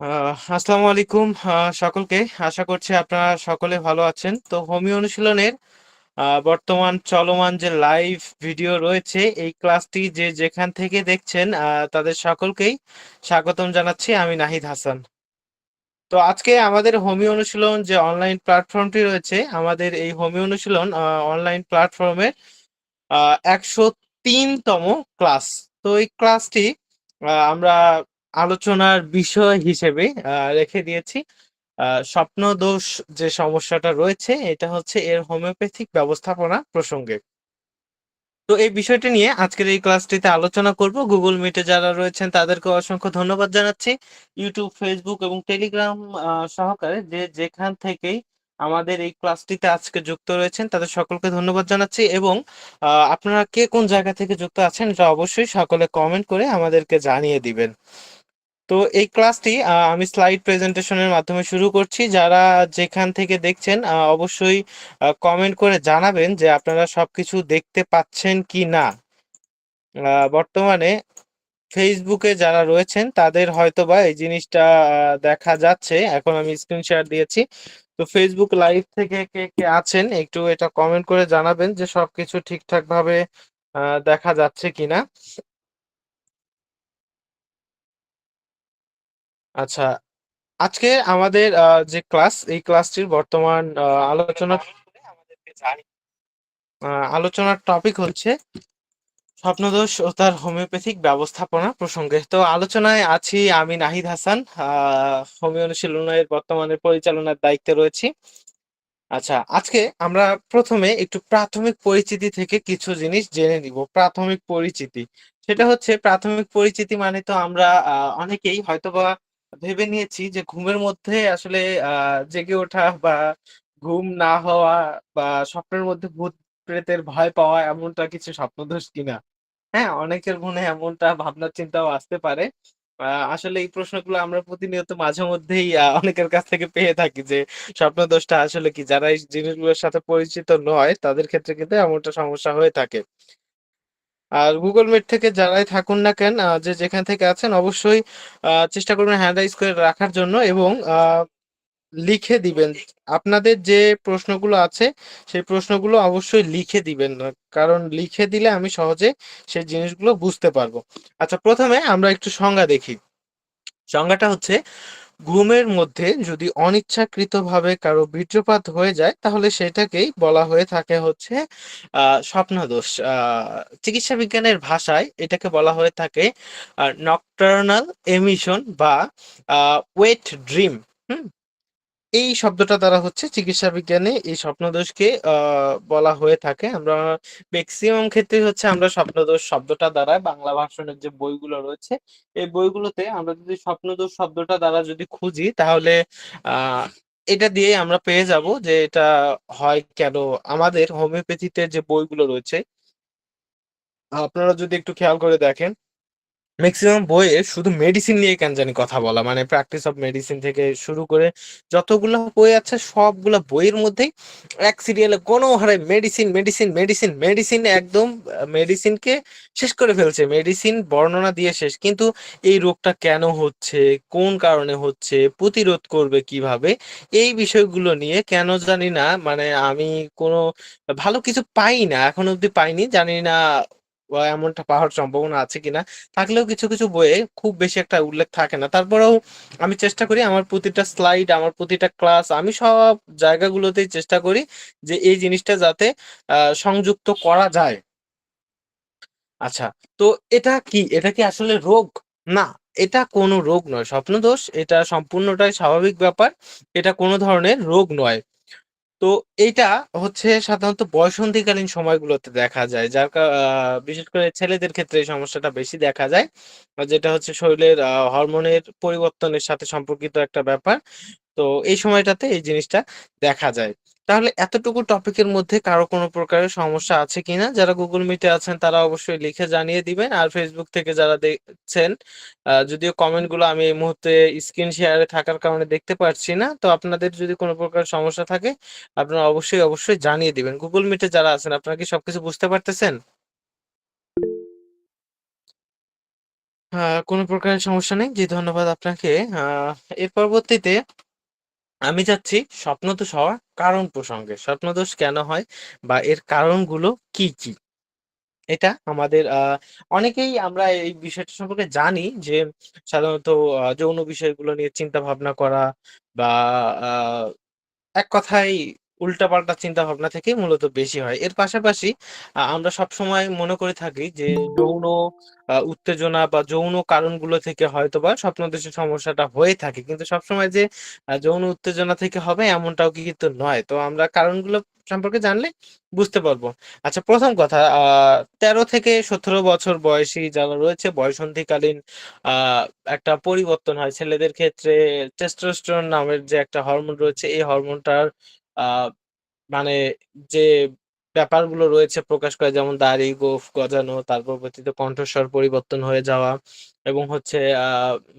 আসসালামু আলাইকুম। সকলকে আশা করছি আপনারা সকলে ভালো আছেন। তো হোমিও অনুশীলনের বর্তমান চলমান যে লাইভ ভিডিও রয়েছে, এই ক্লাসটি যে যেখান থেকে দেখছেন তাদের সকলকেই স্বাগতম জানাচ্ছি। আমি নাহিদ হাসান। তো আজকে আমাদের হোমিও অনুশীলন যে অনলাইন প্ল্যাটফর্মটি রয়েছে, আমাদের এই হোমিও অনুশীলন অনলাইন প্ল্যাটফর্মের একশো তিনতম ক্লাস। তো এই ক্লাসটি আমরা আলোচনার বিষয় হিসেবে রেখে দিয়েছি। আহ, স্বপ্নদোষ যে সমস্যাটা রয়েছে এটা হচ্ছে এর হোমিওপ্যাথিক ব্যবস্থাপনা প্রসঙ্গে। তো এই বিষয়টি নিয়ে আজকের এই ক্লাসটিতে আলোচনা করব। গুগল মিটে যারা রয়েছেন তাদেরকে অসংখ্য ধন্যবাদ জানাচ্ছি। ইউটিউব ফেসবুক এবং টেলিগ্রাম সহকারে যে যেখান থেকেই আমাদের এই ক্লাসটিতে আজকে যুক্ত রয়েছেন তাদের সকলকে ধন্যবাদ জানাচ্ছি এবং আপনারা কে কোন জায়গা থেকে যুক্ত আছেন এটা অবশ্যই সকলে কমেন্ট করে আমাদেরকে জানিয়ে দিবেন। তো এই ক্লাসটি আমি স্লাইড প্রেজেন্টেশনের মাধ্যমে শুরু করছি। যারা যেখান থেকে দেখছেন অবশ্যই কমেন্ট করে জানাবেন যে আপনারা সবকিছু দেখতে পাচ্ছেন কি না বর্তমানে ফেসবুকে যারা রয়েছেন, তাদের হয়তোবা এই জিনিসটা দেখা যাচ্ছে। এখন আমি স্ক্রিন শেয়ার দিয়েছি। তো ফেসবুক লাইভ থেকে কে কে আছেন, একটু এটা কমেন্ট করে জানাবেন যে সবকিছু ঠিকঠাক ভাবে দেখা যাচ্ছে কিনা। আচ্ছা আজকে আমাদের যে ক্লাস, এই ক্লাসটির বর্তমান আলোচনা আলোচনার টপিক হচ্ছে স্বপ্নদোষ ও তার হোমিওপ্যাথিক ব্যবস্থাপনা প্রসঙ্গে। তো আলোচনায় আছি আমি নাহিদ হাসান হোমিও অনুশীলনের বর্তমানে পরিচালনার দায়িত্বে রয়েছি। আচ্ছা আজকে আমরা প্রথমে একটু প্রাথমিক পরিচিতি থেকে কিছু জিনিস জেনে নিব, প্রাথমিক পরিচিতি। সেটা হচ্ছে প্রাথমিক পরিচিতি মানে তো আমরা অনেকেই হয়তোবা ভেবে নিয়েছি যে ঘুমের মধ্যে আসলে জেগে ওঠা বা ঘুম না হওয়া বা স্বপ্নের মধ্যে ভূত প্রেতের ভয় পাওয়া এমনটা কিছু স্বপ্নদোষ কিনা? হ্যাঁ অনেকের মনে এমনটা ভাবনা চিন্তাও আসতে পারে। আসলে এই প্রশ্নগুলো আমরা প্রতিনিয়ত মাঝে মধ্যেই অনেকের কাছ থেকে পেয়ে থাকি যে স্বপ্নদোষটা আসলে কি? যারা এই জিনিসগুলোর সাথে পরিচিত নয়, তাদের ক্ষেত্রে কিন্তু এমনটা সমস্যা হয়ে থাকে। আর গুগল মিট থেকে যারাই থাকুন না কেন যে যেখান থেকে আছেন, অবশ্যই চেষ্টা করবেন হ্যান্ড রাইজ করে রাখার জন্য এবং লিখে দিবেন। আপনাদের যে প্রশ্নগুলো আছে, সেই প্রশ্নগুলো অবশ্যই লিখে দিবেন। কারণ লিখে দিলে আমি সহজে সেই জিনিসগুলো বুঝতে পারব। আচ্ছা প্রথমে আমরা একটু সংজ্ঞা দেখি। সংজ্ঞাটা হচ্ছে ঘুমের মধ্যে যদি অনিচ্ছাকৃতভাবে কারও বীর্যপাত হয়ে যায়, তাহলে সেটাকেই বলা হয়ে থাকে হচ্ছে আহ স্বপ্নদোষ। চিকিৎসা বিজ্ঞানের ভাষায় এটাকে বলা হয়ে থাকে নকটার্নাল এমিশন বা ওয়েট ড্রিম হুম? এই শব্দটা দ্বারা হচ্ছে চিকিৎসা বিজ্ঞানে এই স্বপ্নদোষকে বলা হয়ে থাকে। আমরা ম্যাক্সিমাম ক্ষেত্রে হচ্ছে আমরা স্বপ্নদোষ শব্দটা দ্বারা, বাংলা ভাষণের যে বইগুলো রয়েছে, এই বইগুলোতে আমরা যদি স্বপ্নদোষ শব্দটা দ্বারা যদি খুঁজি, তাহলে আহ এটা দিয়ে আমরা পেয়ে যাব যে এটা হয় কেন। আমাদের হোমিওপ্যাথিতে যে বইগুলো রয়েছে, আপনারা যদি একটু খেয়াল করে দেখেন ম্যাক্সিমাম বইয়ে শুধু মেডিসিন নিয়ে কেন জানি কথা বলা? মানে প্র্যাকটিস অফ মেডিসিন থেকে শুরু করে যতগুলো বই আছে, সবগুলো বইয়ের মধ্যেই এক সিরিয়ালে কোনো হারে মেডিসিন মেডিসিন মেডিসিন মেডিসিন একদম মেডিসিনকে শেষ করে ফেলছে। মেডিসিন বর্ণনা দিয়ে শেষ। কিন্তু এই রোগটা কেন হচ্ছে? কোন কারণে হচ্ছে? প্রতিরোধ করবে কীভাবে? এই বিষয়গুলো নিয়ে কেন জানি না। মানে আমি কোনো ভালো কিছু পাই না এখন অব্দি পাইনি। জানি না এমনটা পাওয়ার সম্ভাবনা আছে কিনা, থাকলেও কিছু কিছু বইয়ে খুব বেশি একটা উল্লেখ থাকে না। তারপরেও আমি চেষ্টা করি আমার প্রতিটা স্লাইড আমার প্রতিটা ক্লাস আমি সব জায়গাগুলোতেই চেষ্টা করি যে এই জিনিসটা যাতে সংযুক্ত করা যায়। আচ্ছা তো এটা কি? এটা কি আসলে রোগ? না, এটা কোনো রোগ নয়। স্বপ্নদোষ, এটা সম্পূর্ণটাই স্বাভাবিক ব্যাপার। এটা কোনো ধরনের রোগ নয়। তো এটা হচ্ছে সাধারণত বয়সন্ধিকালীন সময়গুলোতে দেখা যায়, যার বিশেষ করে ছেলেদের ক্ষেত্রে এই সমস্যাটা বেশি দেখা যায়। যেটা হচ্ছে শরীরের হরমোনের পরিবর্তনের সাথে সম্পর্কিত একটা ব্যাপার। তো এই সময়টাতে এই জিনিসটা দেখা যায়। তাহলে এতটুকু টপিকের মধ্যে কারও কোনো প্রকারের সমস্যা আছে কিনা? যারা গুগল মিটে আছেন, তারা অবশ্যই লিখে জানিয়ে দিবেন। আর ফেসবুক থেকে যারা দেখছেন যদিও কমেন্টগুলো আমি এই মুহূর্তে স্ক্রিন শেয়ারে থাকার কারণে দেখতে পাচ্ছি না, তো আপনাদের যদি কোনো প্রকার সমস্যা থাকে, আপনারা অবশ্যই অবশ্যই জানিয়ে দিবেন। গুগল মিটে যারা আছেন, আপনারা কি সবকিছু বুঝতে পারতেছেন? কোনো প্রকারের সমস্যা নেই। জি, ধন্যবাদ আপনাকে। এর পরবর্তীতে আমি যাচ্ছি স্বপ্নদোষ হওয়ার কারণ প্রসঙ্গে। স্বপ্নদোষ কেন হয় বা এর কারণগুলো কি কি? এটা আমাদের অনেকেই আমরা এই বিষয়টা সম্পর্কে জানি যে সাধারণত যৌন বিষয়গুলো নিয়ে চিন্তা ভাবনা করা বা এক কথায় উল্টাপাল্টা চিন্তা ভাবনা থেকে মূলত বেশি হয়। এর পাশাপাশি আমরা সবসময় মনে করে থাকি যে যৌন উত্তেজনা বা যৌন কারণগুলো থেকে হয়তো হয়তোবা স্বপ্নদোষের সমস্যাটা হয়ে থাকে। কিন্তু সবসময় যে যৌন উত্তেজনা থেকে হবে এমনটাও কিন্তু নয়। তো আমরা কারণগুলো সম্পর্কে জানলে বুঝতে পারব। আচ্ছা প্রথম কথা ১৩ থেকে ১৭ বছর বয়সী যারা রয়েছে, বয়ঃসন্ধিকালীন একটা পরিবর্তন হয় ছেলেদের ক্ষেত্রে টেস্টোস্টেরন নামের যে একটা হরমোন রয়েছে, এই হরমোনটার মানে যে ব্যাপারগুলো রয়েছে প্রকাশ করে যেমন দাড়ি, গোঁফ গজানো, তার পরবর্তীতে কণ্ঠস্বর পরিবর্তন হয়ে যাওয়া এবং হচ্ছে আ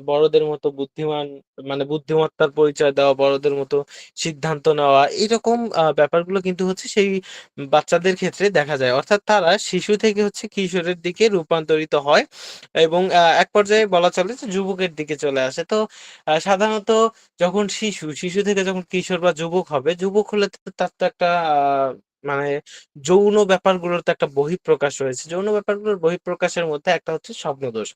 বড়দের মতো বুদ্ধিমান মানে বুদ্ধিমত্তার পরিচয় দেওয়া, বড়দের মতো সিদ্ধান্ত নেওয়া এরকম ব্যাপারগুলো কিন্তু হচ্ছে সেই বাচ্চাদের ক্ষেত্রে দেখা যায়। অর্থাৎ তারা শিশু থেকে হচ্ছে কিশোরের দিকে রূপান্তরিত হয় এবং এক পর্যায়ে বলা চলে যে যুবকের দিকে চলে আসে। তো সাধারণত যখন শিশু, শিশু থেকে যখন কিশোর বা যুবক হবে, যুবক হলে তার তো একটা মানে যৌন ব্যাপারগুলোর তো একটা বহিঃপ্রকাশ রয়েছে। যৌন ব্যাপারগুলোর বহিঃপ্রকাশের মধ্যে একটা হচ্ছে স্বপ্নদোষ।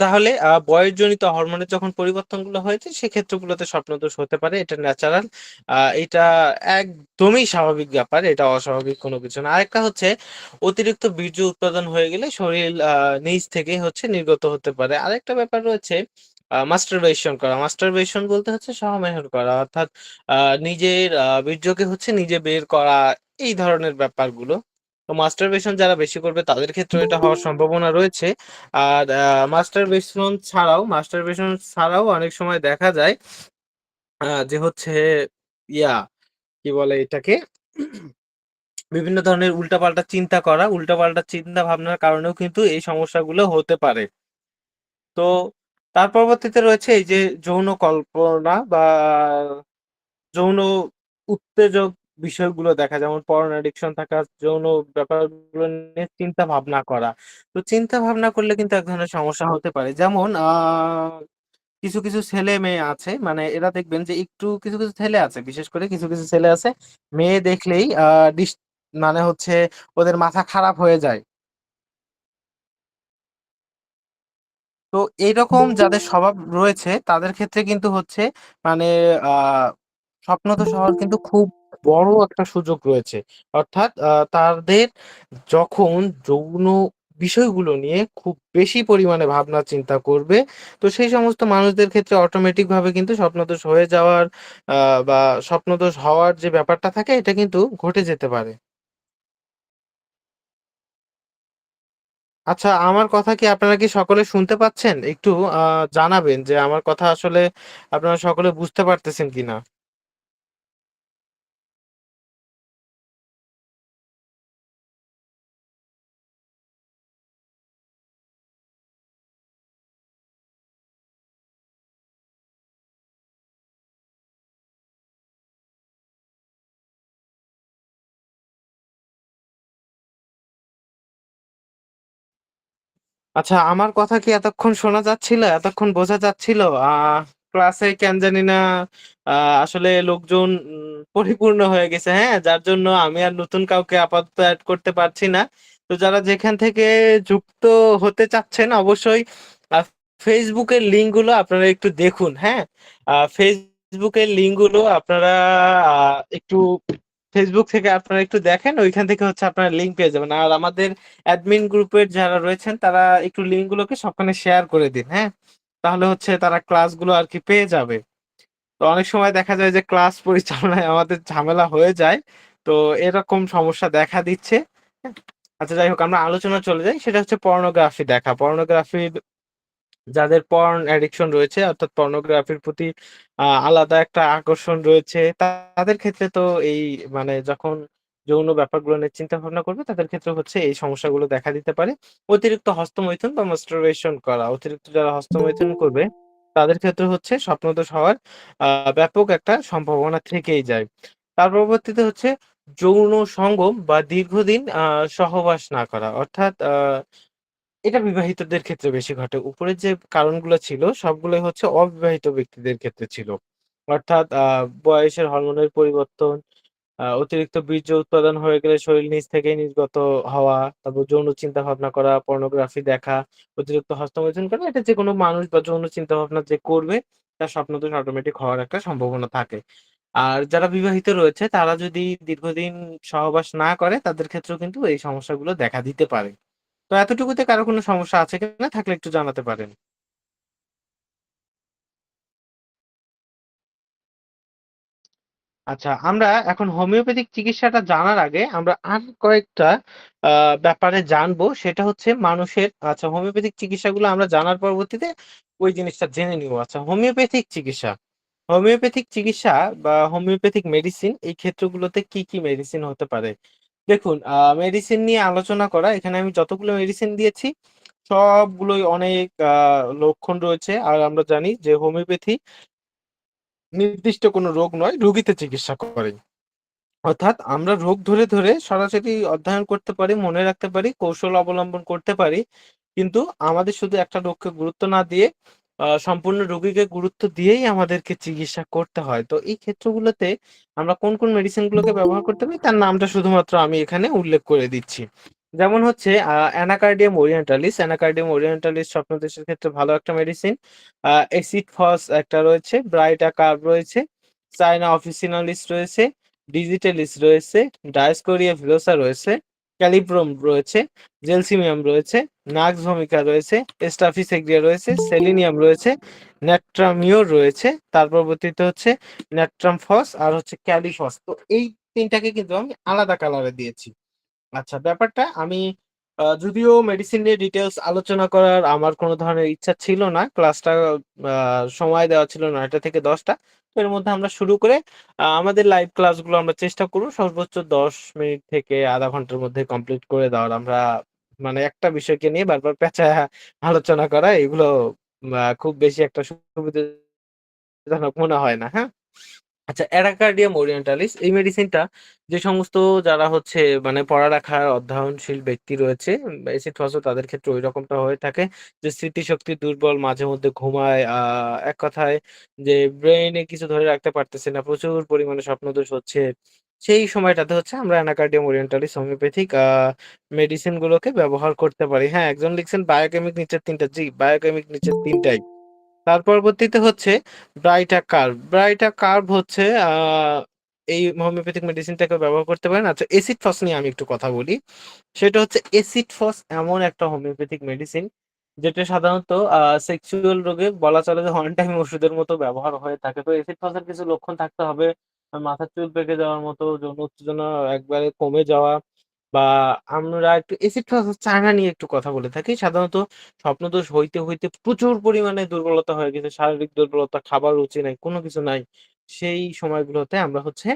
তাহলে বয়সজনিত হরমোনের যখন পরিবর্তনগুলো হয়েছে, সেক্ষেত্রগুলোতে স্বপ্নদোষ হতে পারে। এটা ন্যাচারাল। এটা একদমই স্বাভাবিক ব্যাপার। এটা অস্বাভাবিক কোনো কিছু না। আরেকটা হচ্ছে, অতিরিক্ত বীর্য উৎপাদন হয়ে গেলে শরীর নিজ থেকেই হচ্ছে নির্গত হতে পারে। আরেকটা ব্যাপার রয়েছে মাস্টারবেশন করা। মাস্টারবেশন বলতে হচ্ছে সহবায়ন করা। অর্থাৎ নিজের বীর্যকে হচ্ছে নিজে বের করা এই ধরনের ব্যাপারগুলো। তো মাস্টারবেশন যারা বেশি করবে তাদের ক্ষেত্রে এটা হওয়ার সম্ভাবনা রয়েছে। আর মাস্টারবেশন ছাড়াও মাস্টারবেশন ছাড়াও অনেক সময় দেখা যায় যে হচ্ছে ইয়া কি বলে এটাকে? বিভিন্ন ধরনের উল্টাপাল্টা চিন্তা করা, উল্টাপাল্টা চিন্তা ভাবনার কারণেও কিন্তু এই সমস্যাগুলো হতে পারে। তো তার পরবর্তীতে রয়েছে এই যে যৌন কল্পনা বা যৌন উত্তেজক বিষয়গুলো দেখা যেমন পর্ন অ্যাডিকশন থাকা, যৌন ব্যাপারগুলো নিয়ে চিন্তা ভাবনা করা। তো চিন্তা ভাবনা করলে কিন্তু এক ধরনের সমস্যা হতে পারে। যেমন কিছু, কিছু ছেলে-মেয়ে আছে মানে এরা দেখবেন যে একটু কিছু, কিছু ছেলে আছে বিশেষ করে কিছু, কিছু ছেলে আছে মেয়ে দেখলেই মানে হচ্ছে ওদের মাথা খারাপ হয়ে যায়। তো এইরকম যাদের স্বভাব রয়েছে তাদের ক্ষেত্রে কিন্তু হচ্ছে মানে আ স্বপ্নদোষ হওয়ার কিন্তু খুব বড় একটা সুযোগ রয়েছে। অর্থাৎ তাদের যখন যৌন বিষয়গুলো নিয়ে খুব বেশি পরিমাণে ভাবনা চিন্তা করবে, তো সেই সমস্ত মানুষদের ক্ষেত্রে অটোমেটিক ভাবে কিন্তু স্বপ্নদোষ হয়ে যাওয়ার বা স্বপ্নদোষ হওয়ার যে ব্যাপারটা থাকে এটা কিন্তু ঘটে যেতে পারে। আচ্ছা, আমার কথা কি আপনারা কি সকলে শুনতে পাচ্ছেন? একটু জানাবেন যে আমার কথা আসলে আপনারা সকলে বুঝতে পারতেছেন কিনা? আচ্ছা, আমার কথা কি এতক্ষণ শোনা যাচ্ছিল? এতক্ষণ বোঝা যাচ্ছিল? আ ক্লাসে কেন জানি না আসলে লোকজন উম পরিপূর্ণ হয়ে গেছে, হ্যাঁ? যার জন্য আমি আর নতুন কাউকে আপাতত এড করতে পারছি না। তো যারা যেখান থেকে যুক্ত হতে চাচ্ছেন অবশ্যই আ Facebook লিঙ্কগুলো আপনারা একটু দেখুন, হ্যাঁ? আ Facebook লিঙ্কগুলো আপনারা একটু Facebook থেকে আপনারা একটু দেখেন। ওইখান থেকে হচ্ছে আপনারা লিঙ্ক পেয়ে যাবেন। আর আমাদের অ্যাডমিন গ্রুপের যারা রয়েছেন তারা একটু লিঙ্কগুলোকে সবখানে শেয়ার করে দিন, হ্যাঁ? তাহলে হচ্ছে তারা ক্লাসগুলো আর কি পেয়ে যাবে। তো অনেক সময় দেখা যায় যে ক্লাস পরিচালনায় আমাদের ঝামেলা হয়ে যায়। তো এরকম সমস্যা দেখা দিচ্ছে। হ্যাঁ? আচ্ছা যাই হোক আমরা আলোচনা চলে যাই। সেটা হচ্ছে পর্নোগ্রাফি দেখা। পর্নোগ্রাফির যাদের পর্ন অ্যাডিকশন রয়েছে, অর্থাৎ পর্নোগ্রাফির প্রতি আলাদা একটা আকর্ষণ রয়েছে। তাদের ক্ষেত্রে তো এই মানে যখন যৌন ব্যাপারগুলো নিয়ে চিন্তা ভাবনা করবে, তাদের ক্ষেত্রে হচ্ছে এই সমস্যাগুলো দেখা দিতে পারে। অতিরিক্ত হস্তমৈথুন বা masturbation করা। অতিরিক্ত যারা হস্তমৈথুন করবে, তাদের ক্ষেত্রে হচ্ছে স্বপ্নদোষ হওয়ার ব্যাপক একটা সম্ভাবনা থেকেই যায়। তার পরবর্তীতে হচ্ছে যৌন সঙ্গম বা দীর্ঘদিন সহবাস না করা। অর্থাৎ এটা বিবাহিতদের ক্ষেত্রে বেশি ঘটে। উপরের যে কারণগুলো ছিল সবগুলোই হচ্ছে অবিবাহিত ব্যক্তিদের ক্ষেত্রে ছিল। অর্থাৎ বয়সের হরমোনের পরিবর্তন, অতিরিক্ত বীর্য উৎপাদন হয়ে গেলে শরীর নিজ থেকেই নির্গত হওয়া, তারপর যৌন চিন্তাভাবনা করা, পর্নোগ্রাফি দেখা, অতিরিক্ত হস্তমৈথুন করা। এটা যেকোনো মানুষ বা যৌন চিন্তাভাবনা যে করবে তার স্বপ্ন স্বপ্নদোষ অটোমেটিক হওয়ার একটা সম্ভাবনা থাকে। আর যারা বিবাহিত রয়েছে তারা যদি দীর্ঘদিন সহবাস না করে তাদের ক্ষেত্রেও কিন্তু এই সমস্যাগুলো দেখা দিতে পারে। তো এতটুকুতে কারও কোনো সমস্যা আছে কিনা থাকলে একটু জানাতে পারেন। আচ্ছা, আমরা এখন হোমিওপ্যাথিক চিকিৎসাটা জানার আগে আমরা আর কয়েকটা আ ব্যাপারে জানব। সেটা হচ্ছে মানুষের আচ্ছা হোমিওপ্যাথিক চিকিৎসাগুলো আমরা জানার পরবর্তীতে ওই জিনিসটা জেনে নিবো। আচ্ছা হোমিওপ্যাথিক চিকিৎসা। হোমিওপ্যাথিক চিকিৎসা বা হোমিওপ্যাথিক মেডিসিন এই ক্ষেত্রগুলোতে কি, কি মেডিসিন হতে পারে? দেখুন মেডিসিন নিয়ে আলোচনা করা এখানে আমি যতগুলো মেডিসিন দিয়েছি সবগুলোই অনেক লক্ষণ রয়েছে। আর আমরা জানি যে হোমিওপ্যাথি নির্দিষ্ট কোনো রোগ নয়, রোগীতে চিকিৎসা করে। অর্থাৎ আমরা রোগ ধরে, ধরে সরাসরি অধ্যয়ন করতে পারি, মনে রাখতে পারি, কৌশল অবলম্বন করতে পারি। কিন্তু আমাদের শুধু একটা রোগকে গুরুত্ব না দিয়ে সম্পূর্ণ রোগীকে গুরুত্ব দিয়েই আমাদেরকে চিকিৎসা করতে হয়। তো এই ক্ষেত্রগুলোতে আমরা কোন, কোন মেডিসিন গুলোকে ব্যবহার করতে পারি তার নামটা শুধুমাত্র আমি এখানে উল্লেখ করে দিচ্ছি। যেমন হচ্ছে অ্যানাকার্ডিয়াম ওরিয়েন্টালিস, অ্যানাকার্ডিয়াম ওরিয়েন্টালিস স্বপ্নদোষের ক্ষেত্রে ভালো একটা মেডিসিন। এসিড ফস একটা রয়েছে, ব্রাইটা কার্ব রয়েছে, চায়না অফিসিনালিস রয়েছে, ডিজিটালিস রয়েছে, ডায়োস্কোরিয়া ভিলোসা রয়েছে, ক্যালিব্রোম রয়েছে, জেলসিমিয়াম রয়েছে, নাক্স ভূমিকা রয়েছে, স্টাফিসেগ্রিয়া রয়েছে, সেলিনিয়াম রয়েছে, ন্যাট্রামিও রয়েছে, তার পরবর্তীতে হচ্ছে ন্যাট্রাম ফস আর হচ্ছে ক্যালিফস। তো এই তিনটাকে কিন্তু আমি আলাদা কালারে দিয়েছি। আচ্ছা ব্যাপারটা আমি যদিও মেডিসিন নিয়ে ডিটেইলস আলোচনা করার আমার কোনো ধরনের ইচ্ছা ছিল না। ক্লাসটা সময় দেওয়া ছিল ৯টা থেকে ১০টা। তো এর মধ্যে আমরা শুরু করে আমাদের লাইভ ক্লাসগুলো আমরা চেষ্টা করব, সর্বোচ্চ ১০ মিনিট থেকে ০.৫ ঘণ্টার মধ্যে কমপ্লিট করে দেওয়ার। আমরা মানে একটা বিষয়কে নিয়ে বারবার পেঁচায়া আলোচনা করা, এগুলো খুব বেশি একটা সুবিধাজনক মনে হয় না। হ্যাঁ? আচ্ছা অ্যানাকার্ডিয়াম ওরিয়েন্টালিস এই মেডিসিনটা যে সমস্ত যারা হচ্ছে মানে পড়ালেখার অধ্যয়নশীল ব্যক্তি রয়েছে তাদের ক্ষেত্রে ঐরকমটা হয়ে থাকে যে স্মৃতিশক্তি দুর্বল মাঝে মধ্যে ঘুমায় আ এক কথায় যে ব্রেইনে কিছু ধরে রাখতে পারতেছে না, প্রচুর পরিমাণে স্বপ্নদোষ হচ্ছে। সেই সময়টাতে হচ্ছে আমরা অ্যানাকার্ডিয়াম ওরিয়েন্টালিস হোমিওপ্যাথিক মেডিসিন গুলোকে ব্যবহার করতে পারি। হ্যাঁ, একজন লিখছেন বায়োকেমিক নিচের তিনটা জি, বায়োকেমিক নিচের ৩ টাই। তার পরবর্তীতে হচ্ছে ব্রাইটা কার্ভ। ব্রাইটা কার্ভ হচ্ছে এই হোমিওপ্যাথিক মেডিসিনটাকে ব্যবহার করতে পারেন। আচ্ছা এসিড ফস নিয়ে আমি একটু কথা বলি। সেটা হচ্ছে এসিড ফস এমন একটা হোমিওপ্যাথিক মেডিসিন যেটা সাধারণত সেক্সুয়াল রোগে বলা চলে যে ওয়ান টাইম ওষুধের মতো ব্যবহার হয়ে থাকে। তো এসিড ফসের কিছু লক্ষণ থাকতে হবে। মাথার চুল পেকে যাওয়ার মতো, যৌন উত্তেজনা একবারে কমে যাওয়া বা আমরা একটু এসিড ফস চায়না নিয়ে একটু কথা বলে থাকি। সাধারণত স্বপ্নদোষ হইতে, হইতে প্রচুর পরিমাণে দুর্বলতা হয়ে গেছে। শারীরিক দুর্বলতা, খাবার রুচি নাই, কোন কিছু নাই। সেই সময়গুলোতে আমরা হচ্ছে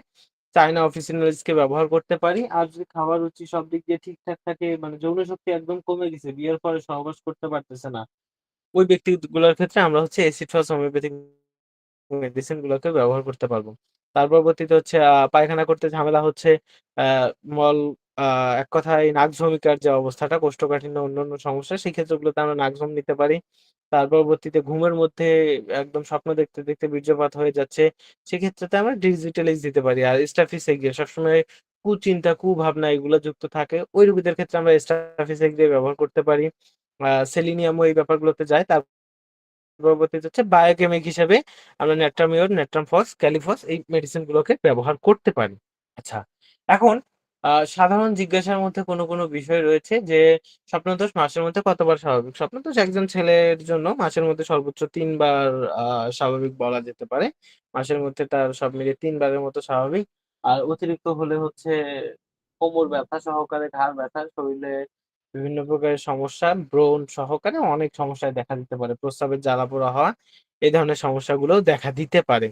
চায়না অফিসিনালিস কে ব্যবহার করতে পারি। আর যদি খাবার রুচি সব দিক দিয়ে ঠিকঠাক থাকে মানে যৌন শক্তি একদম কমে গেছে, বিয়ের পরে সহবাস করতে পারতেছে না। ওই ব্যক্তিগুলোর ক্ষেত্রে আমরা হচ্ছে এসিড হোমিওপ্যাথিক মেডিসিন গুলোকে ব্যবহার করতে পারব। তার পরবর্তীতে হচ্ছে পায়খানা করতে ঝামেলা হচ্ছে, মল আ এক কথায় নাকভূমিকার যে অবস্থাটা কোষ্ঠকাঠিন্য অন্যান্য সমস্যা সেই আমরা নাকভূম নিতে পারি। তার পরবর্তীতে ঘুমের মধ্যে একদম স্বপ্ন দেখতে, দেখতে বীর্যপাত হয়ে যাচ্ছে। সেক্ষেত্রেতে আমরা ডিজিটালাইজ দিতে পারি। আর স্টাফিসেগিয়া সবসময় কুচিন্তা, কুভাবনা এগুলো যুক্ত থাকে। ওই রোগীদের ক্ষেত্রে আমরা স্টাফিসেগিয়া ব্যবহার করতে পারি। আ সেলিনিয়ামও এই ব্যাপারগুলোতে যায়। তার পরবর্তীতে হচ্ছে বায়োকেমিক হিসেবে আমরা ন্যাট্রামিওর, ন্যাট্রাম ফস, ক্যালিফস এই মেডিসিন গুলোকে ব্যবহার করতে পারি। আচ্ছা, এখন সাধারণ জিজ্ঞাসার মধ্যে কোনো, কোনো বিষয় রয়েছে যে স্বপ্নদোষ মাসের মধ্যে কতবার স্বাভাবিক? স্বপ্নদোষ একজন ছেলের জন্য মাসের মধ্যে সর্বোচ্চ ৩ বার স্বাভাবিক বলা যেতে পারে। মাসের মধ্যে তার সব মিলিয়ে তিনবারের মতো স্বাভাবিক। আর অতিরিক্ত হলে হচ্ছে কোমর ব্যথা সহকারে, ঘাড় ব্যথা, শরীরে বিভিন্ন প্রকারের সমস্যা, ব্রণ সহকারে অনেক সমস্যায় দেখা দিতে পারে। প্রস্রাবের জ্বালা-পোড়া হওয়া, এই ধরনের সমস্যাগুলোও দেখা দিতে পারে।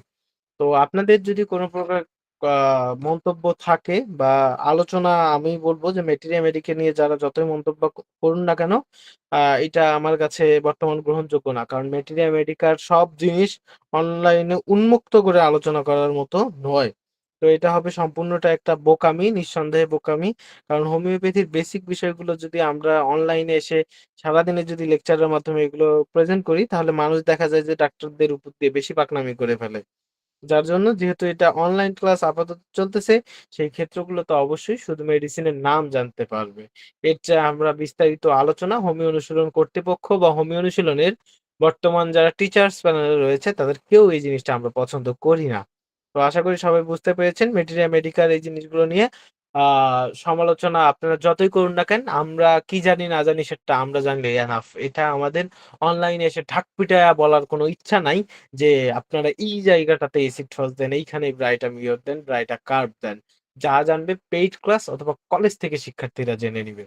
তো আপনাদের যদি কোনো প্রকার মন্তব্য থাকে বা আলোচনা আমি বলব যে ম্যাটেরিয়া মেডিকে নিয়ে যারা যতই মন্তব্য করুন না কেন, এটা আমার কাছে বর্তমান গ্রহণযোগ্য না। কারণ ম্যাটেরিয়া মেডিকার সব জিনিস অনলাইনে উন্মুক্ত করে আলোচনা করার মতো নয়। তো এটা হবে সম্পূর্ণটা একটা বোকামি, নিঃসন্দেহে বোকামি। কারণ হোমিওপ্যাথির বেসিক বিষয়গুলো যদি আমরা অনলাইনে এসে সারাদিনে যদি লেকচারের মাধ্যমে এগুলো প্রেজেন্ট করি, তাহলে মানুষ দেখা যায় যে ডাক্তারদের উপর দিয়ে বেশি পাকনামি করে ফেলে। যার জন্য যেহেতু এটা অনলাইন ক্লাস আপাতত চলতেছে, সেই ক্ষেত্রগুলো তো অবশ্যই শুধু মেডিসিনের নাম জানতে পারবে। এর চেয়ে আমরা বিস্তারিত আলোচনা হোমি অনুশীলন কর্তৃপক্ষ বা হোমি অনুশীলনের বর্তমান যারা টিচার্স প্যানেলে রয়েছে তাদের কেউ এই জিনিসটা আমরা পছন্দ করি না। তো আশা করি সবাই বুঝতে পেরেছেন মেটেরিয়া মেডিকেল এই জিনিসগুলো নিয়ে আ সমালোচনা আপনারা যতই করুন না কেন, আমরা কি জানি না জানি সেটা আমরা জানলে এনাফ। এটা আমাদের অনলাইনে এসে ঢাক পিটাইয়া বলার কোনো ইচ্ছা নাই যে আপনারা এই জায়গাটাতে এসিড ফলস দেন, এইখানে ব্রাইটা মিরর দেন, ব্রাইটা কার্ভ দেন। যা জানবে পেইড ক্লাস অথবা কলেজ থেকে শিক্ষার্থীরা জেনে নিবে।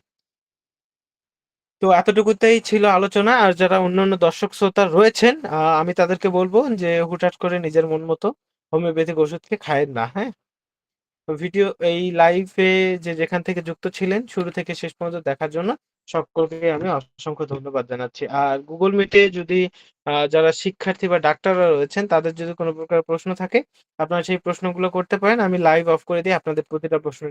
তো এতটুকুতেই ছিল আলোচনা। আর যারা অন্যান্য দর্শক শ্রোতা রয়েছেন, আমি তাদেরকে বলব যে হুটহাট করে নিজের মন মতো হোমিওপ্যাথিক ওষুধকে খায়েন না, হ্যাঁ? ভিডিও এই লাইভে যে যেখান থেকে যুক্ত ছিলেন শুরু থেকে শেষ পর্যন্ত দেখার জন্য সকলকে আমি অসংখ্য ধন্যবাদ জানাচ্ছি। আর গুগল মিটে যদি যারা শিক্ষার্থী বা ডাক্তাররা রয়েছেন তাদের যদি কোনো প্রকার প্রশ্ন থাকে, আপনারা সেই প্রশ্নগুলো করতে পারেন। আমি লাইভ অফ করে দিয়ে আপনাদের প্রতিটা প্রশ্নের